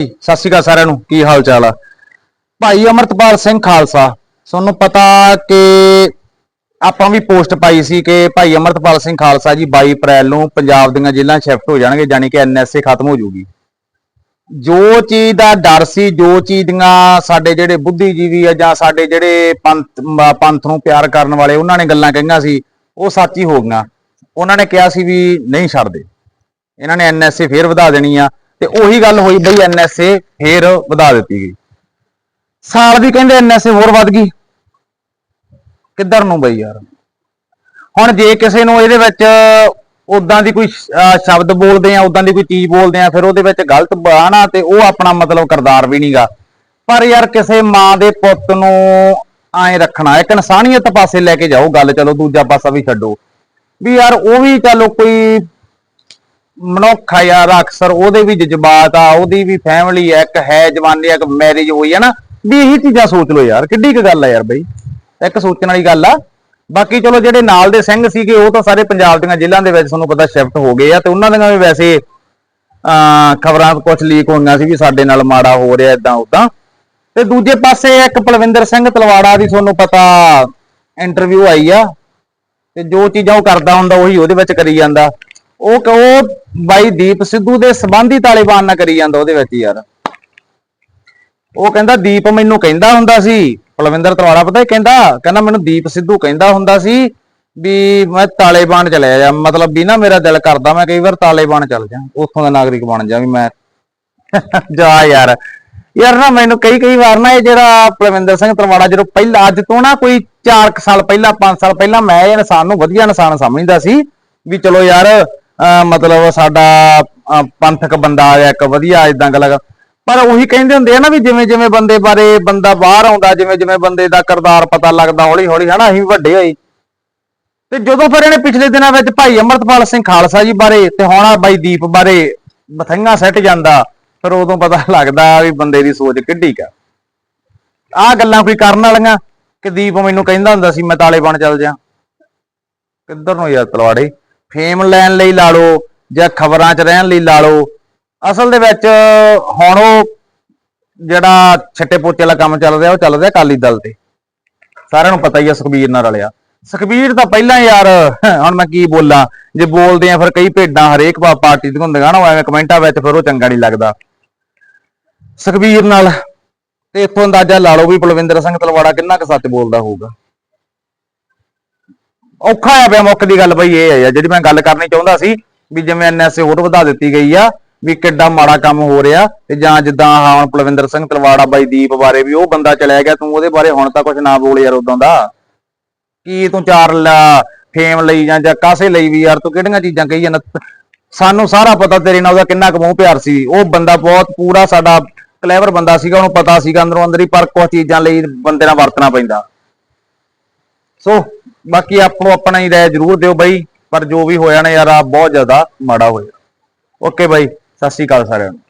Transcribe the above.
ਸਤਿ ਸ਼੍ਰੀ ਅਕਾਲ ਸਾਰਿਆਂ ਨੂੰ। ਕੀ ਹਾਲ ਚਾਲ ਆ? ਭਾਈ ਅਮਰਤਪਾਲ ਸਿੰਘ ਖਾਲਸਾ, ਤੁਹਾਨੂੰ ਪਤਾ ਕਿ ਆਪਾਂ ਵੀ ਪੋਸਟ ਪਾਈ ਸੀ ਕਿ ਭਾਈ ਅਮਰਤਪਾਲ ਸਿੰਘ ਖਾਲਸਾ ਜੀ 22 ਅਪ੍ਰੈਲ ਨੂੰ ਪੰਜਾਬ ਦੀਆਂ ਜੇਲ੍ਹਾਂ ਸ਼ਿਫਟ ਹੋ ਜਾਣਗੇ, ਯਾਨੀ ਕਿ ਐਨਐਸਏ ਖਤਮ ਹੋ ਜਾਊਗੀ ਜੋ ਚੀਜ਼ ਦਾ ਡਰ ਸੀ, ਜੋ ਚੀਜ਼ ਦੀਆਂ ਸਾਡੇ ਜਿਹੜੇ ਬੁੱਧੀਜੀਵੀ ਆ ਜਾਂ ਸਾਡੇ ਜਿਹੜੇ ਪੰਥ ਪੰਥ ਨੂੰ ਪਿਆਰ ਕਰਨ ਵਾਲੇ, ਉਹਨਾਂ ਨੇ ਗੱਲਾਂ ਕਹੀਆਂ ਸੀ, ਉਹ ਸੱਚ ਹੀ ਹੋ ਗਈਆਂ। ਉਹਨਾਂ ਨੇ ਕਿਹਾ ਸੀ ਵੀ ਨਹੀਂ ਛੱਡਦੇ। ਇਹਨਾਂ ਨੇ ਐਨਐਸਏ ਫੇਰ ਵਧਾ ਦੇਣੀ ਆ। ਤੇ ਉਹੀ ਗੱਲ ਹੋਈ ਬਈ ਐਨਐਸਏ ਫੇਰ ਵਧਾ ਦਿੱਤੀ ਗਈ। ਸਾਲ ਦੀ ਕਹਿੰਦੇ ਐਨਐਸਏ ਹੋਰ ਵੱਧ ਗਈ। ਕਿੱਧਰ ਨੂੰ ਬਈ ਯਾਰ? ਹੁਣ ਜੇ ਕਿਸੇ ਨੂੰ ਇਹਦੇ ਵਿੱਚ ਉਦਾਂ ਦੀ ਕੋਈ ਸ਼ਬਦ ਬੋਲਦੇ ਆ ਉਦਾਂ ਦੀ ਕੋਈ ਚੀਜ਼ ਬੋਲਦੇ ਆ, ਫਿਰ ਉਹਦੇ ਵਿੱਚ ਗਲਤ ਬਾਣਾ ਤੇ ਉਹ ਆਪਣਾ ਮਤਲਬ ਕਰਦਾਰ ਵੀ ਨਹੀਂਗਾ ਪਰ ਯਾਰ ਕਿਸੇ ਮਾਂ ਦੇ ਪੁੱਤ ਨੂੰ ਐਂ ਰੱਖਣਾ, ਇੱਕ ਇਨਸਾਨੀਅਤ ਪਾਸੇ ਲੈ ਕੇ ਜਾਓ, ਗੱਲ ਚਲੋ ਦੂਜਾ ਪਾਸਾ ਵੀ ਛੱਡੋ। ਵੀ ਯਾਰ ਉਹ ਵੀ ਚਲੋ ਕੋਈ ਮਨੁੱਖ ਆ ਯਾਰ ਅਕਸਰ, ਉਹਦੇ ਵੀ ਜਜ਼ਬਾਤ ਆ, ਉਹਦੀ ਵੀ ਫੈਮਿਲੀ ਆ, ਇੱਕ ਹੈ ਜਵਾਨੀ ਇੱਕ ਮੈਰਿਜ ਹੋਈ ਆ ਨਾ, ਵੀ ਇਹੀ ਚੀਜ਼ਾਂ ਸੋਚ ਲਓ ਯਾਰ, ਕਿੱਡੀ ਕੁ ਗੱਲ ਆ ਯਾਰ ਬਈ, ਇੱਕ ਸੋਚਣ ਵਾਲੀ ਗੱਲ ਆ। ਬਾਕੀ ਚਲੋ ਜਿਹੜੇ ਨਾਲ ਦੇ ਸਿੰਘ ਸੀਗੇ, ਉਹ ਤਾਂ ਸਾਰੇ ਪੰਜਾਬ ਦੀਆਂ ਜ਼ਿਲ੍ਹਿਆਂ ਦੇ ਵਿੱਚ ਤੁਹਾਨੂੰ ਪਤਾ ਸ਼ਿਫਟ ਹੋ ਗਏ ਆ, ਤੇ ਉਹਨਾਂ ਦੀਆਂ ਵੀ ਵੈਸੇ, ਅਹ, ਖਬਰਾਂ ਕੁਝ ਲੀਕ ਹੋਈਆਂ ਸੀ ਵੀ ਸਾਡੇ ਨਾਲ ਮਾੜਾ ਹੋ ਰਿਹਾ ਇਦਾਂ ਉਦਾਂ ਤੇ ਦੂਜੇ ਪਾਸੇ ਇੱਕ ਪਲਵਿੰਦਰ ਸਿੰਘ ਤਲਵਾੜਾ ਦੀ ਤੁਹਾਨੂੰ ਪਤਾ ਇੰਟਰਵਿਊ ਆਈ ਆ, ਤੇ ਜੋ ਚੀਜ਼ਾਂ ਉਹ ਕਰਦਾ ਹੁੰਦਾ, ਉਹੀ ਉਹਦੇ ਵਿੱਚ ਕਰੀ ਜਾਂਦਾ। ਉਹ ਉਹ ਬਾਈ ਦੀਪ ਸਿੱਧੂ ਦੇ ਸਬੰਧੀ ਤਾਲਿਬਾਨ ਨਾਲ ਕਰੀ ਜਾਂਦਾ ਉਹਦੇ ਵਿੱਚ ਯਾਰ। ਉਹ ਕਹਿੰਦਾ ਦੀਪ ਮੈਨੂੰ ਕਹਿੰਦਾ ਹੁੰਦਾ ਸੀ, ਪਲਵਿੰਦਰ ਤਲਵਾੜਾ ਪਤਾ ਕਹਿੰਦਾ? ਕਹਿੰਦਾ ਮੈਨੂੰ ਦੀਪ ਸਿੱਧੂ ਕਹਿੰਦਾ ਹੁੰਦਾ ਸੀ ਵੀ ਮੈਂ ਤਾਲਿਬਾਨ ਚਲਿਆ ਜਾ, ਮਤਲਬ ਵੀ ਨਾ ਮੇਰਾ ਦਿਲ ਕਰਦਾ ਮੈਂ ਕਈ ਵਾਰ ਤਾਲਿਬਾਨ ਚੱਲ ਜਾ, ਉੱਥੋਂ ਦਾ ਨਾਗਰਿਕ ਬਣ ਜਾ ਵੀ ਮੈਂ। ਜਾ ਯਾਰ ਯਾਰ ਨਾ ਮੈਨੂੰ ਕਈ ਕਈ ਵਾਰ ਨਾ ਇਹ ਜਿਹੜਾ ਪਲਵਿੰਦਰ ਸਿੰਘ ਤਲਵਾੜਾ ਜਦੋਂ ਪਹਿਲਾਂ ਅੱਜ ਤੋਂ ਨਾ ਕੋਈ 4 ਸਾਲ ਪਹਿਲਾਂ 5 ਸਾਲ ਪਹਿਲਾਂ ਮੈਂ ਇਹ ਇਨਸਾਨ ਨੂੰ ਵਧੀਆ ਇਨਸਾਨ ਸਮਝਦਾ ਸੀ ਵੀ ਚਲੋ ਯਾਰ ਮਤਲਬ ਸਾਡਾ ਪੰਥਕ ਬੰਦਾ ਆ ਇੱਕ ਵਧੀਆ ਇਦਾਂ ਗੱਲ ਪਰ ਉਹੀ ਕਹਿੰਦੇ ਹੁੰਦੇ ਆ ਨਾ ਵੀ ਜਿਵੇਂ ਜਿਵੇਂ ਬੰਦੇ ਬਾਰੇ ਬੰਦਾ ਬਾਹਰ ਆਉਂਦਾ, ਜਿਵੇਂ ਜਿਵੇਂ ਬੰਦੇ ਦਾ ਕਰਦਾਰ ਪਤਾ ਲੱਗਦਾ ਹੌਲੀ ਹੌਲੀ ਹਨਾ, ਅਸੀਂ ਵੀ ਵੱਡੇ ਹੋਏ। ਤੇ ਜਦੋਂ ਫਿਰ ਇਹਨੇ ਪਿਛਲੇ ਦਿਨਾਂ ਵਿੱਚ ਭਾਈ ਅਮਰਤਪਾਲ ਸਿੰਘ ਖਾਲਸਾ ਜੀ ਬਾਰੇ ਤੇ ਹੁਣ ਆਹ ਬਾਈ ਦੀਪ ਬਾਰੇ ਬਥੰਗਾ ਸੱਟ ਜਾਂਦਾ, ਫਿਰ ਉਦੋਂ ਪਤਾ ਲੱਗਦਾ ਵੀ ਬੰਦੇ ਦੀ ਸੋਚ ਕਿੱਡੀ ਕਾ ਆ। ਗੱਲਾਂ ਕੋਈ ਕਰਨ ਵਾਲੀਆਂ? ਕਿ ਦੀਪ ਮੈਨੂੰ ਕਹਿੰਦਾ ਹੁੰਦਾ ਸੀ, ਮੈਂ ਤਾਲੇ ਤਾਲਿਬਾਨ ਚੱਲ ਜਾ। ਕਿੱਧਰ ਨੂੰ ਯਾਰ ਤਲਵਾੜੇ? ਫੇਮ ਲੈਣ ਲਈ ਲਾ ਲਓ ਜਾਂ ਖਬਰਾਂ 'ਚ ਰਹਿਣ ਲਈ ਲਾ ਲਓ। ਅਸਲ ਦੇ ਵਿੱਚ ਹੁਣ ਉਹ ਜਿਹੜਾ ਛੱਟੇ ਪੋਚੇ ਵਾਲਾ ਕੰਮ ਚੱਲ ਰਿਹਾ, ਉਹ ਚੱਲ ਰਿਹਾ ਅਕਾਲੀ ਦਲ ਤੇ। ਸਾਰਿਆਂ ਨੂੰ ਪਤਾ ਹੀ ਆ ਸੁਖਬੀਰ ਨਾਲ ਰਲਿਆ। ਸੁਖਬੀਰ ਤਾਂ ਪਹਿਲਾਂ ਯਾਰ, ਹੁਣ ਮੈਂ ਕੀ ਬੋਲਾਂ, ਜੇ ਬੋਲਦੇ ਆ ਫਿਰ ਕਈ ਭੇਡਾਂ ਹਰੇਕ ਪਾਰਟੀ ਦੀਆਂ ਹੁੰਦੀਆਂ ਨਾ ਉਹ ਐਵੇਂ ਕਮੈਂਟਾਂ ਵਿੱਚ ਫਿਰ ਉਹ ਚੰਗਾ ਨਹੀਂ ਲੱਗਦਾ। ਸੁਖਬੀਰ ਨਾਲ ਤੇ ਇੱਥੋਂ ਅੰਦਾਜ਼ਾ ਲਾ ਲਓ ਵੀ ਬਲਵਿੰਦਰ ਸਿੰਘ ਤਲਵਾੜਾ ਕਿੰਨਾ ਕੁ ਸੱਚ ਬੋਲਦਾ ਹੋਊਗਾ। ਔਖਾ ਆ ਪਿਆ ਮੁੱਖ ਦੀ ਗੱਲ ਬਈ ਇਹ ਹੈ ਜਿਹੜੀ ਮੈਂ ਗੱਲ ਕਰਨੀ ਚਾਹੁੰਦਾ ਸੀ ਵੀ ਜਿਵੇਂ ਐਨਐਸਏ ਹੋਰ ਵਧਾ ਦਿੱਤੀ ਗਈ ਆ ਵੀ ਕਿੱਡਾ ਮਾੜਾ ਕੰਮ ਹੋ ਰਿਹਾ ਤੇ ਜਾਂ ਜਿੱਦਾਂ ਆਹ ਪਲਵਿੰਦਰ ਸਿੰਘ ਤਲਵਾੜਾ ਬਾਈ ਦੀਪ ਬਾਰੇ ਵੀ ਉਹ ਬੰਦਾ ਚਲਿਆ ਗਿਆ, ਤੂੰ ਉਹਦੇ ਬਾਰੇ ਹੁਣ ਤਾਂ ਕੁਝ ਨਾ ਬੋਲ ਯਾਰ ਉਦੋਂ ਦਾ। ਕੀ ਤੂੰ ਚਾਰ ਫੇਮ ਲਈ ਜਾਂ ਜਾਂ ਕਾਸੇ ਲਈ ਵੀ ਯਾਰ, ਤੂੰ ਕਿਹੜੀਆਂ ਚੀਜ਼ਾਂ ਕਹੀ ਜਾਂਦਾ? ਸਾਨੂੰ ਸਾਰਾ ਪਤਾ ਤੇਰੇ ਨਾਲ ਉਹਦਾ ਕਿੰਨਾ ਕੁ ਮੋਹ ਪਿਆਰ ਸੀ। ਉਹ ਬੰਦਾ ਬਹੁਤ ਪੂਰਾ ਸਾਡਾ ਕਲੇਵਰ ਬੰਦਾ ਸੀਗਾ, ਉਹਨੂੰ ਪਤਾ ਸੀਗਾ ਅੰਦਰੋਂ ਅੰਦਰ ਹੀ ਪਰ ਕੁਝ ਚੀਜ਼ਾਂ ਲਈ ਬੰਦੇ ਨਾਲ ਵਰਤਣਾ ਪੈਂਦਾ। ਸੋ ਬਾਕੀ ਆਪੋ ਆਪਣਾ ਹੀ ਰਾਏ ਜ਼ਰੂਰ ਦਿਓ ਬਾਈ, ਪਰ ਜੋ ਵੀ ਹੋਇਆ ਨਾ ਯਾਰ ਆ ਬਹੁਤ ਜ਼ਿਆਦਾ ਮਾੜਾ ਹੋਇਆ। ਓਕੇ ਬਾਈ, ਸਤਿ ਸ਼੍ਰੀ ਅਕਾਲ ਸਾਰਿਆਂ ਨੂੰ।